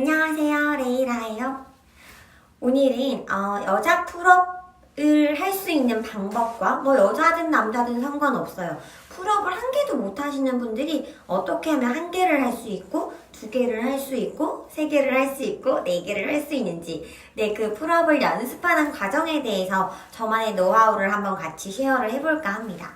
안녕하세요, 레이라예요. 오늘은 어, 여자 풀업을 할 수 있는 방법과 뭐 여자든 남자든 상관없어요. 풀업을 한 개도 못 하시는 분들이 어떻게 하면 한 개를 할 수 있고 두 개를 할 수 있고 세 개를 할 수 있고 네 개를 할 수 있는지 네 그 풀업을 연습하는 과정에 대해서 저만의 노하우를 한번 같이 쉐어를 해볼까 합니다.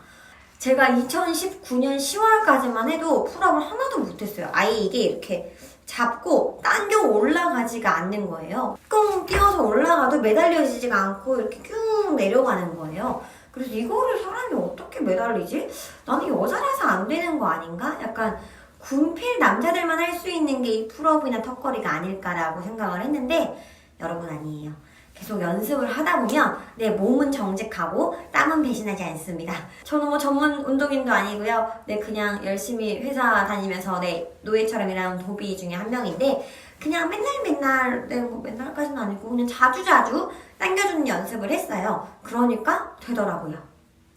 제가 2019년 10월까지만 해도 풀업을 하나도 못했어요. 아예 이게 이렇게 잡고 당겨 올라가지가 않는 거예요. 꽁 뛰어서 올라가도 매달려지지가 않고 이렇게 쭉 내려가는 거예요. 그래서 이거를 사람이 어떻게 매달리지? 나는 여자라서 안 되는 거 아닌가? 약간 군필 남자들만 할 수 있는 게 이 풀업이나 턱걸이가 아닐까라고 생각을 했는데 여러분 아니에요. 계속 연습을 하다 보면 내 몸은 정직하고 땀은 배신하지 않습니다. 저는 뭐 전문 운동인도 아니고요. 네 그냥 열심히 회사 다니면서 네 노예처럼 일하는 도비 중에 한 명인데 그냥 맨날 맨날 네 뭐 맨날까지는 아니고 그냥 자주 자주 당겨주는 연습을 했어요. 그러니까 되더라고요.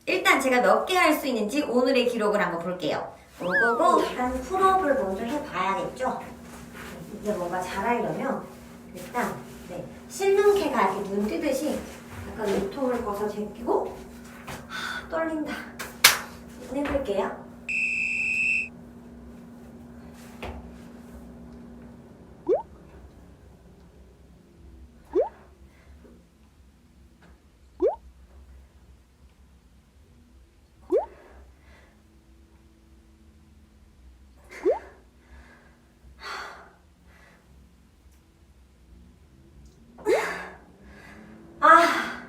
일단 제가 몇 개 할 수 있는지 오늘의 기록을 한번 볼게요. 고고고 일단 풀업을 먼저 해봐야겠죠. 이게 뭔가 잘하려면 일단 네, 실눈캐가 이렇게 눈 뜨듯이 약간 눈통을 벗어 제끼고 하, 떨린다. 한번 해볼게요. 아.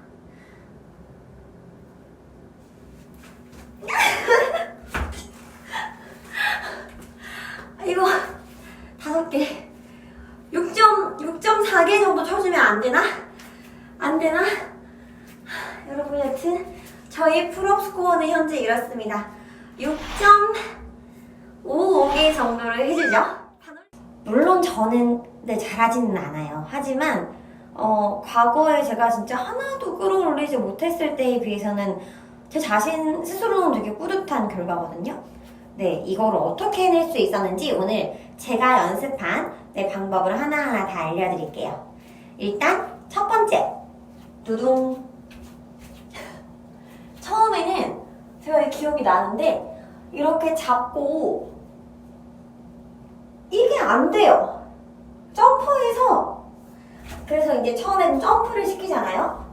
이거 개. 6점 6.4개 정도 쳐주면 안 되나? 안 되나? 여러분 여튼 저희 풀업 스코어는 현재 이렇습니다. 6.55개 정도를 해주죠. 물론 저는 네 잘하지는 않아요. 하지만 어, 과거에 제가 진짜 하나도 끌어올리지 못했을 때에 비해서는 제 자신 스스로는 되게 뿌듯한 결과거든요. 네, 이거를 어떻게 해낼 수 있었는지 오늘 제가 연습한 네, 방법을 하나하나 다 알려드릴게요. 일단 첫 번째, 두둥. 처음에는 제가 기억이 나는데 이렇게 잡고 이게 안 돼요. 점프해서 그래서 이제 처음에는 점프를 시키잖아요.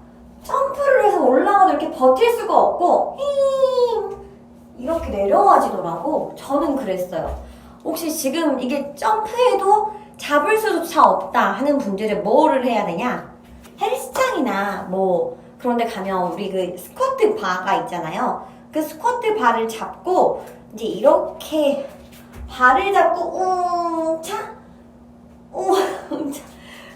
점프를 해서 올라가도 이렇게 버틸 수가 없고 힝 이렇게 내려와지더라고. 저는 그랬어요. 혹시 지금 이게 점프해도 잡을 수조차 없다 하는 분들은 뭐를 해야 되냐? 헬스장이나 뭐 그런 데 가면 우리 그 스쿼트 바가 있잖아요. 그 스쿼트 바를 잡고 이제 이렇게 발을 잡고 웅차 웅차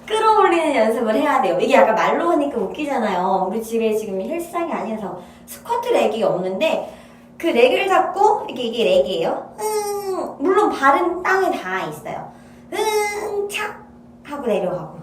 끌어올리는 연습을 해야 돼요. 이게 약간 말로 하니까 웃기잖아요. 우리 집에 지금 헬스장이 아니어서 스쿼트 렉이 없는데 그 렉을 잡고 이게 이게 렉이에요. 음, 물론 발은 땅에 닿아 있어요. 음, 착 하고 내려가고,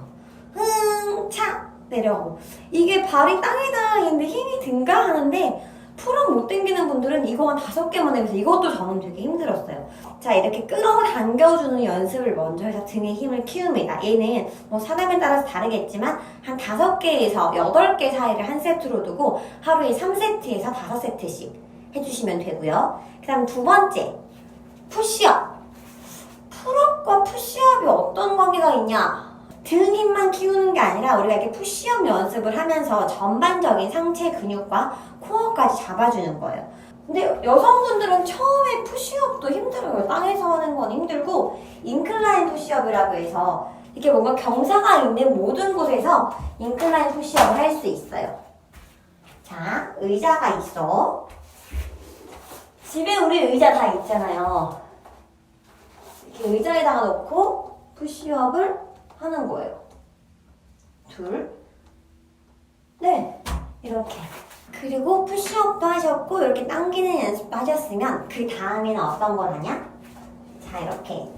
음, 착 내려가고. 이게 발이 땅에 닿아 있는데 힘이 든가 하는데 풀은 못 당기는 분들은 이거 한 다섯 개만 해서 이것도 저는 되게 힘들었어요. 자, 이렇게 끌어당겨주는 연습을 먼저 해서 등에 힘을 키웁니다. 얘는 뭐 사람에 따라서 다르겠지만 한 다섯 개에서 여덟 개 사이를 한 세트로 두고 하루에 3세트에서 다섯 세트씩 해주시면 되고요. 그 다음 두 번째, 푸시업. 풀업과 푸시업이 어떤 관계가 있냐? 등 힘만 키우는 게 아니라 우리가 이렇게 푸시업 연습을 하면서 전반적인 상체 근육과 코어까지 잡아주는 거예요. 근데 여성분들은 처음에 푸시업도 힘들어요. 땅에서 하는 건 힘들고 인클라인 푸시업이라고 해서 이렇게 뭔가 경사가 있는 모든 곳에서 인클라인 푸시업을 할 수 있어요. 자, 의자가 있어. 집에 우리 의자 다 있잖아요. 이렇게 의자에다가 놓고 푸시업을 하는 거예요. 둘, 네, 이렇게. 그리고 푸시업도 하셨고 이렇게 당기는 연습도 하셨으면 그 다음에는 어떤 걸 하냐? 자, 이렇게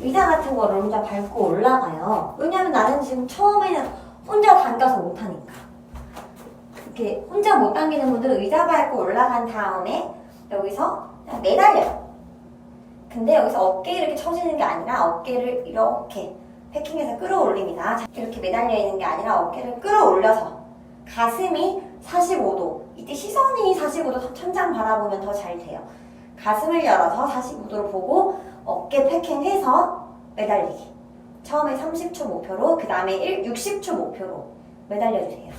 의자 같은 거를 혼자 밟고 올라가요. 왜냐면 나는 지금 처음에는 혼자 당겨서 못하니까. 이렇게 혼자 못 당기는 분들은 의자 밟고 올라간 다음에 여기서 매달려요. 근데 여기서 어깨 이렇게 쳐지는 게 아니라 어깨를 이렇게 패킹해서 끌어올립니다. 자, 이렇게 매달려 있는 게 아니라 어깨를 끌어올려서 가슴이 45도. 이때 시선이 45도 천장 바라보면 더 잘 돼요. 가슴을 열어서 45도를 보고 어깨 패킹해서 매달리기. 처음에 30초 목표로, 그 다음에 60초 목표로 매달려주세요.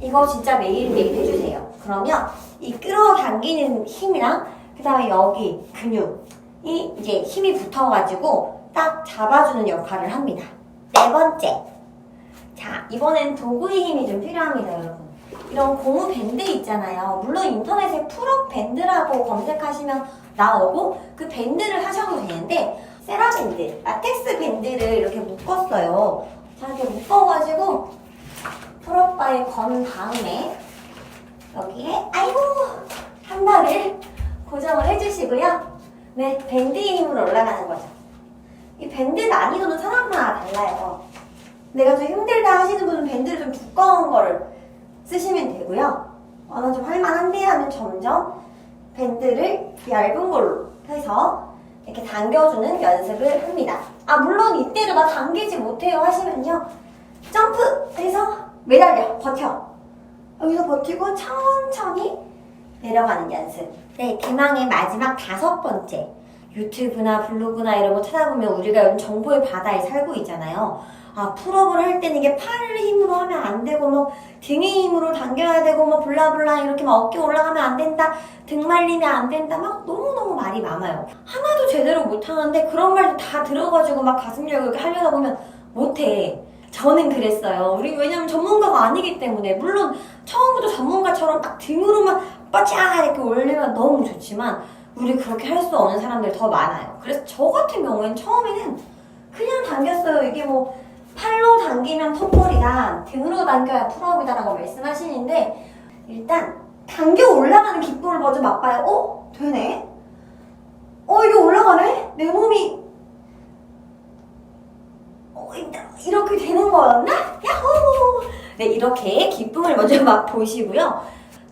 이거 진짜 매일매일 해주세요. 그러면 이 끌어당기는 힘이랑, 그 다음에 여기 근육 이 이제 힘이 붙어가지고 딱 잡아주는 역할을 합니다. 네 번째. 자, 이번엔 도구의 힘이 좀 필요합니다, 여러분. 이런 고무 밴드 있잖아요. 물론 인터넷에 풀업 밴드라고 검색하시면 나오고 그 밴드를 하셔도 되는데 세라밴드, 라텍스 밴드를 이렇게 묶었어요. 자, 이렇게 묶어가지고 풀업바에 건 다음에 여기에 아이고 한 발을 고정을 해주시고요. 네, 밴드의 힘으로 올라가는 거죠. 이 밴드 난이도는 사람마다 달라요. 내가 좀 힘들다 하시는 분은 밴드를 좀 두꺼운 거를 쓰시면 되고요. 어, 나좀 할만한데 하면 점점 밴드를 얇은 걸로 해서 이렇게 당겨주는 연습을 합니다. 아, 물론 이때도 나 당기지 못해요 하시면요. 점프 해서 매달려, 버텨. 여기서 버티고 천천히 내려가는 연습. 네, 대망의 마지막 다섯 번째. 유튜브나 블로그나 이런 거 찾아보면 우리가 요즘 정보의 바다에 살고 있잖아요. 아, 풀업을 할 때는 이게 팔을 힘으로 하면 안 되고, 뭐, 등의 힘으로 당겨야 되고, 뭐, 블라블라, 이렇게 막 어깨 올라가면 안 된다, 등 말리면 안 된다, 막 너무너무 말이 많아요. 하나도 제대로 못하는데 그런 말도 다 들어가지고 막 가슴 열고 이렇게 하려다 보면 못해. 저는 그랬어요. 우리 왜냐면 전문가가 아니기 때문에 물론 처음부터 전문가처럼 딱 등으로만 빠짝 이렇게 올리면 너무 좋지만 우리 그렇게 할 수 없는 사람들 더 많아요. 그래서 저 같은 경우에는 처음에는 그냥 당겼어요. 이게 뭐 팔로 당기면 턱걸이다, 등으로 당겨야 풀업이다라고 말씀하시는데 일단 당겨 올라가는 기쁨을 먼저 맛봐요. 어? 되네? 어 이게 올라가네? 내 몸이 어, 이- 이렇게 되는 거였나? 야호! 네, 이렇게 기쁨을 먼저 맛보시고요.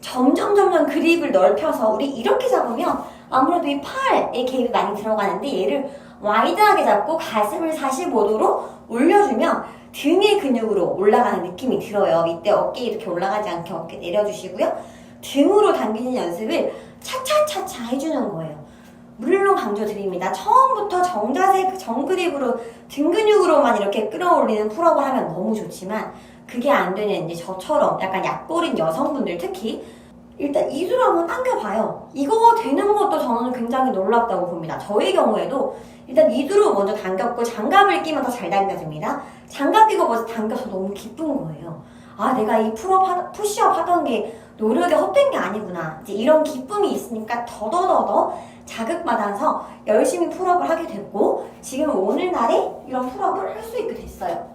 점점 점점 그립을 넓혀서 우리 이렇게 잡으면 아무래도 이 팔에 개입이 많이 들어가는데 얘를 와이드하게 잡고 가슴을 45도로 올려주면 등의 근육으로 올라가는 느낌이 들어요. 이때 어깨 이렇게 올라가지 않게 어깨 내려주시고요. 등으로 당기는 연습을 차차차차 해주는 거예요. 물론 강조드립니다. 처음부터 정자세, 정그립으로 등 근육으로만 이렇게 끌어올리는 풀업을 하면 너무 좋지만 그게 안 되는 이제 저처럼 약간 약골인 여성분들 특히 일단 한번 당겨봐요. 이거 되는 것도 저는 굉장히 놀랍다고 봅니다. 저의 경우에도 일단 이두로 먼저 당겼고 장갑을 끼면 더 잘 당겨집니다. 장갑 끼고 먼저 당겨서 너무 기쁜 거예요. 아, 내가 이 풀업, 하, 푸시업 하던 게 노력이 헛된 게 아니구나. 이제 이런 기쁨이 있으니까 더더더더 자극받아서 열심히 풀업을 하게 됐고, 지금 오늘날에 이런 풀업을 할 수 있게 됐어요.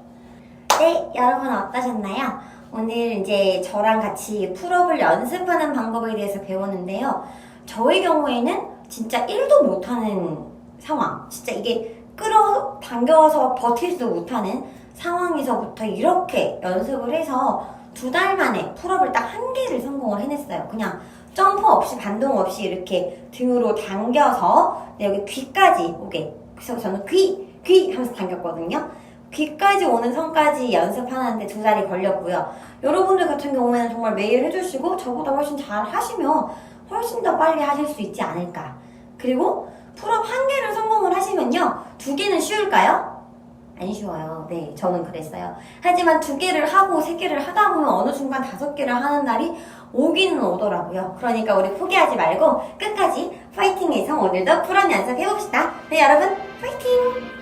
네, 여러분 어떠셨나요? 오늘 이제 저랑 같이 풀업을 연습하는 방법에 대해서 배웠는데요. 저의 경우에는 진짜 1도 못하는 상황. 진짜 이게 끌어 당겨서 버틸 수 못하는 상황에서부터 이렇게 연습을 해서 두 달 만에 풀업을 딱 한 개를 성공을 해냈어요. 그냥 점프 없이 반동 없이 이렇게 등으로 당겨서 여기 귀까지 오게. 그래서 저는 귀, 귀 하면서 당겼거든요. 귀까지 오는 선까지 연습하는데 두 달이 걸렸고요. 여러분들 같은 경우에는 정말 매일 해주시고 저보다 훨씬 잘 하시면 훨씬 더 빨리 하실 수 있지 않을까. 그리고 풀업 한 개를 성공을 하시면요. 두 개는 쉬울까요? 안 쉬워요. 네, 저는 그랬어요. 하지만 두 개를 하고 세 개를 하다 보면 어느 순간 다섯 개를 하는 날이 오기는 오더라고요. 그러니까 우리 포기하지 말고 끝까지 파이팅해서 오늘도 풀업 연습해봅시다. 네, 여러분, 파이팅!